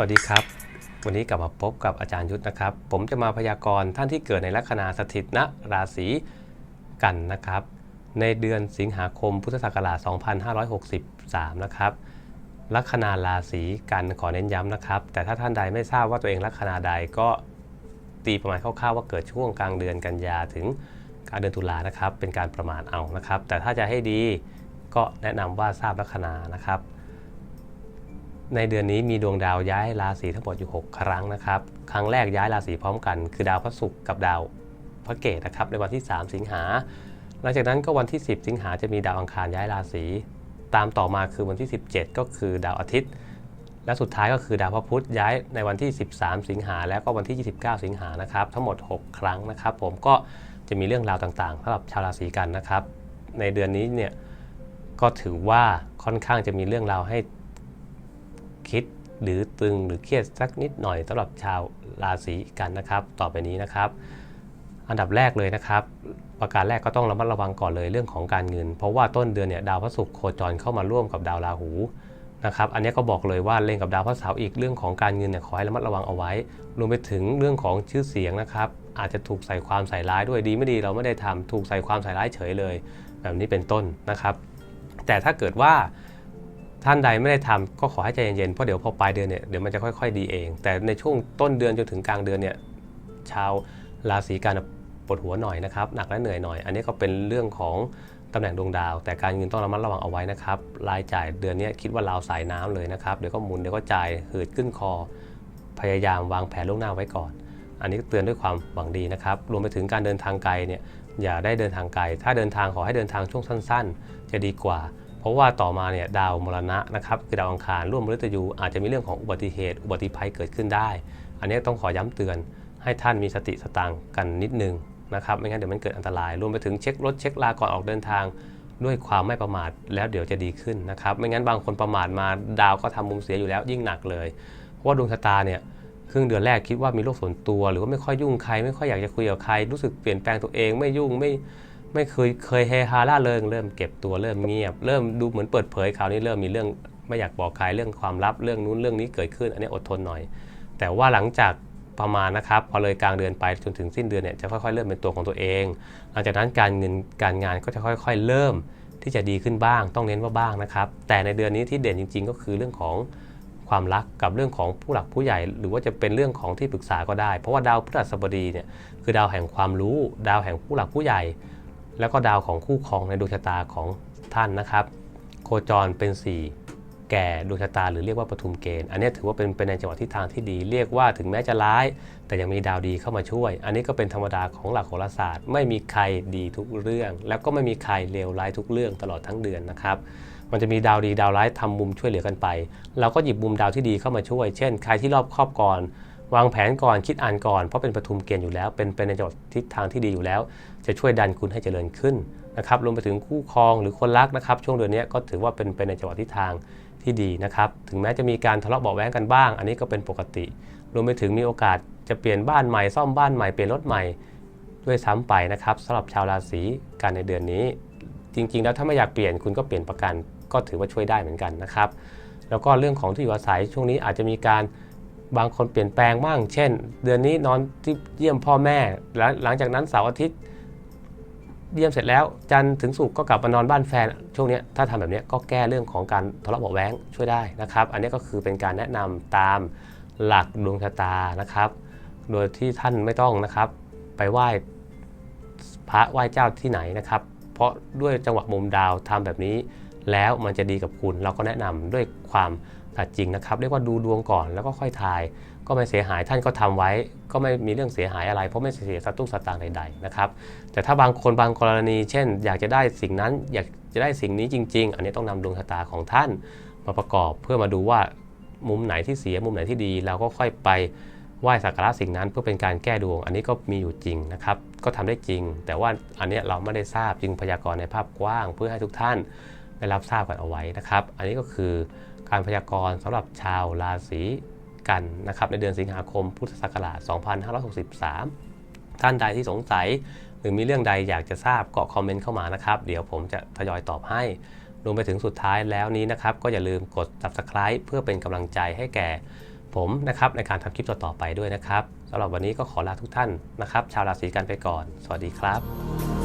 วัสดีครับ วันนี้กลับมาพบกับอาจารย์ยุทธนะครับ ผมจะมาพยากรณ์ท่านที่เกิดในลัคนาสถิตณราศีกันนะครับ ในเดือนสิงหาคมพุทธศักราช 2563 นะครับลัคนาราศีกันขอเน้นย้ำนะครับ แต่ถ้าท่านใดไม่ทราบว่าตัวเองลัคนาใดก็ตีประมาณคร่าวๆว่าเกิดช่วงกลางเดือนกันยาถึงกลางเดือนตุลานะครับ เป็นการประมาณเอานะครับ แต่ถ้าจะให้ดีก็แนะนำว่าทราบลัคนานะครับ ในเดือนนี้มีดวงดาวย้ายราศีทั้งหมดอยู่ 6 ครั้งนะครับ ครั้งแรกย้ายราศีพร้อมกัน คือดาวพระศุกร์กับดาวพระเกตนะครับในวันที่ 3 สิงหา หลังจากนั้นก็วันที่ 10 สิงหาจะมีดาวอังคารย้ายราศี ตามต่อมาคือวันที่ 17 ก็คือดาวอาทิตย์ และสุดท้ายก็คือดาวพระพุธย้ายในวันที่ 13 สิงหา แล้วก็วันที่ 29 สิงหานะครับ ทั้งหมด 6 ครั้งนะครับ ผมก็จะมีเรื่องราวต่างๆสำหรับชาวราศีกันนะครับ ในเดือนนี้เนี่ยก็ถือว่าค่อนข้างจะมีเรื่องราวให้ คิดหรือตึงหรือเครียดสักนิดหน่อยสำหรับชาวราศีกันนะครับ ต่อไปนี้นะครับ อันดับแรกเลยนะครับ ประการแรกก็ต้องระมัดระวังก่อนเลยเรื่องของการเงิน เพราะว่าต้นเดือนเนี่ยดาวพระศุกร์โคจรเข้ามาร่วมกับดาวราหูนะครับ อันนี้ก็บอกเลยว่าเล่นกับดาวพระเสาร์อีกเรื่องของการเงินเนี่ยขอให้ระมัดระวังเอาไว้ รวมไปถึงเรื่องของชื่อเสียงนะครับ อาจจะถูกใส่ความใส่ร้ายด้วยดีไม่ดีเราไม่ได้ทำถูกใส่ความใส่ร้ายเฉยเลย แบบนี้เป็นต้นนะครับ แต่ถ้าเกิดว่า ท่านใดไม่ได้ทำก็ขอให้ใจเย็นๆเพราะเดี๋ยวพอปลายเดือนเนี่ยเดี๋ยวมันจะค่อยๆดีเอง แต่ในช่วงต้นเดือนจนถึงกลางเดือนเนี่ยชาวราศีกันปวดหัวหน่อยนะครับหนักและเหนื่อยหน่อย อันนี้ก็เป็นเรื่องของตำแหน่งดวงดาว แต่การเงินต้องระมัดระวังเอาไว้นะครับรายจ่ายเดือนนี้คิดว่าเราวสายน้ำเลยนะครับเดี๋ยวก็หมุนเดี๋ยวก็จ่ายหืดขึ้นคอ พยายามวางแผนล่วงหน้าไว้ก่อน อันนี้เตือนด้วยความหวังดีนะครับรวมไปถึงการเดินทางไกลเนี่ยอย่าได้เดินทางไกล ถ้าเดินทางขอให้เดินทางช่วงสั้น ๆ จะดีกว่า เพราะว่าต่อมาเนี่ยดาวมรณะนะครับคือดาวอังคารร่วมมฤตยูอาจจะมีเรื่องของอุบัติเหตุ อุบัติภัยเกิดขึ้นได้ อันนี้ต้องขอย้ำเตือนให้ท่านมีสติสตังค์กันนิดนึงนะครับไม่งั้นเดี๋ยวมันเกิดอันตราย รวมไปถึงเช็ครถเช็คลาก่อนออกเดินทาง ด้วยความไม่ประมาทแล้วเดี๋ยวจะดีขึ้นนะครับไม่งั้นบางคนประมาทมาดาวก็ทำมุมเสียอยู่แล้วยิ่งหนักเลย เพราะว่าดวงชะตาเนี่ยครึ่งเดือนแรกคิดว่ามีโรคส่วนตัว หรือว่าไม่ค่อยยุ่งใครไม่ค่อยอยากจะคุยกับใคร รู้สึกเปลี่ยนแปลงตัวเองไม่ยุ่งไม่ ไม่เคยเคยเฮฮาล่าเริงเริ่มเก็บตัวเริ่มเงียบ เริ่มดูเหมือนเปิดเผยคราวนี้เริ่มมีเรื่องไม่อยากบอกใครเรื่องความลับเรื่องนู้นเรื่องนี้เกิดขึ้น อันนี้อดทนหน่อย แต่ว่าหลังจากประมาณนะครับพอเลยกลางเดือนไปจนถึงสิ้นเดือนเนี่ยจะค่อยๆเริ่มเป็นตัวของตัวเอง หลังจากนั้นการเงินการงานก็จะค่อยๆ เริ่มที่จะดีขึ้นบ้าง ต้องเน้นว่าบ้างนะครับ แต่ในเดือนนี้ที่เด่นจริง ๆ ก็คือเรื่องของความรักกับเรื่องของผู้หลักผู้ใหญ่ หรือว่าจะเป็นเรื่องของที่ปรึกษาก็ได้ เพราะว่าดาวพฤหัสบดีเนี่ยคือดาวแห่งความรู้ ดาวแห่งผู้หลักผู้ใหญ่ แล้วก็ดาวของคู่ครองในดวงชะตาของท่านนะครับ โคจรเป็น 4 แก่ดวงชะตาหรือเรียกว่าปทุมเกณฑ์ อันนี้ถือว่าเป็นเป็นในจังหวะทิศทางที่ดี เรียกว่าถึงแม้จะร้าย แต่ยังมีดาวดีเข้ามาช่วย อันนี้ก็เป็นธรรมดาของหลักโหราศาสตร์ ไม่มีใครดีทุกเรื่อง แล้วก็ไม่มีใครเลวร้ายทุกเรื่องตลอดทั้งเดือนนะครับมันจะมีดาวดีดาวร้ายทำมุมช่วยเหลือกันไป เราก็หยิบมุมดาวที่ดีเข้ามาช่วย เช่น ใครที่รอบครอบก่อน วางแผนก่อนคิดอ่านก่อนเพราะเป็นปทุมเกณฑ์อยู่แล้ว เป็นเป็นในจังหวะทิศทางที่ดีอยู่แล้ว จะช่วยดันคุณให้เจริญขึ้นนะครับรวมไปถึงคู่ครองหรือคนรักนะครับ ช่วงเดือนนี้ก็ถือว่าเป็นเป็นในจังหวะทิศทางที่ดีนะครับ ถึงแม้จะมีการทะเลาะเบาะแว้งกันบ้าง อันนี้ก็เป็นปกติ รวมไปถึงมีโอกาสจะเปลี่ยนบ้านใหม่ซ่อมบ้านใหม่เปลี่ยนรถใหม่ด้วยซ้ำไปนะครับสำหรับชาวราศีกันในเดือนนี้ จริง ๆ แล้วถ้าไม่อยากเปลี่ยนคุณก็เปลี่ยนประกัน ก็ถือว่าช่วยได้เหมือนกันนะครับ แล้วก็เรื่องของที่อยู่อาศัยช่วงนี้อาจจะมีการ บางคนเปลี่ยนแปลงบ้าง เช่น เดือนนี้นอนที่เยี่ยมพ่อแม่ แล้วหลังจากนั้นเสาร์อาทิตย์ เยี่ยมเสร็จแล้ว จันทร์ถึงศุกร์ก็กลับมานอนบ้านแฟน ช่วงนี้ถ้าทำแบบนี้ก็แก้เรื่องของการทะเลาะเบาะแว้งช่วยได้นะครับ อันนี้ก็คือเป็นการแนะนำตามหลักดวงชะตานะครับ โดยที่ท่านไม่ต้องนะครับ ไปไหว้พระไหว้เจ้าที่ไหนนะครับ เพราะด้วยจังหวะมุมดาวทำแบบนี้ แล้วมันจะดีกับคุณเราก็แนะนำด้วยความัดจริงนะครับ เรียกว่าดูดวงก่อนแล้วก็ค่อยทาย ก็ไม่เสียหายท่านก็ทำไว้ ก็ไม่มีเรื่องเสียหายอะไร เพราะไม่เสียสตุ้งสตางค์ใดๆนะครับแต่ถ้าบางคนบางกรณี เช่น อยากจะได้สิ่งนั้นอยากจะได้สิ่งนี้จริง ๆ อันนี้ต้องนำดวงชะตาของท่านมาประกอบเพื่อมาดูว่ามุมไหนที่เสียมุมไหนที่ดี เราก็ค่อยไปไหว้สักการะสิ่งนั้นเพื่อเป็นการแก้ดวง อันนี้ก็มีอยู่จริงนะครับ ก็ทำได้จริง แต่ว่าอันนี้เราไม่ได้ทราบจึงพยากรณ์ในภาพกว้าง เพื่อให้ทุกท่านได้รับทราบกันเอาไว้นะครับ อันนี้ก็คือ การพยากรณ์สำหรับชาวราศีกันนะครับในเดือนสิงหาคมพุทธศักราช 2563 ท่านใดที่สงสัย หรือมีเรื่องใดอยากจะทราบก็คอมเมนต์เข้ามานะครับ เดี๋ยวผมจะทยอยตอบให้รวมไปถึงสุดท้ายแล้วนี้นะครับ ก็อย่าลืมกด subscribe เพื่อเป็นกำลังใจให้แก่ผมนะครับในการทำคลิปต่อๆไปด้วยนะครับสำหรับวันนี้ก็ขอลาทุกท่านนะครับ ชาวราศีกันไปก่อน สวัสดีครับ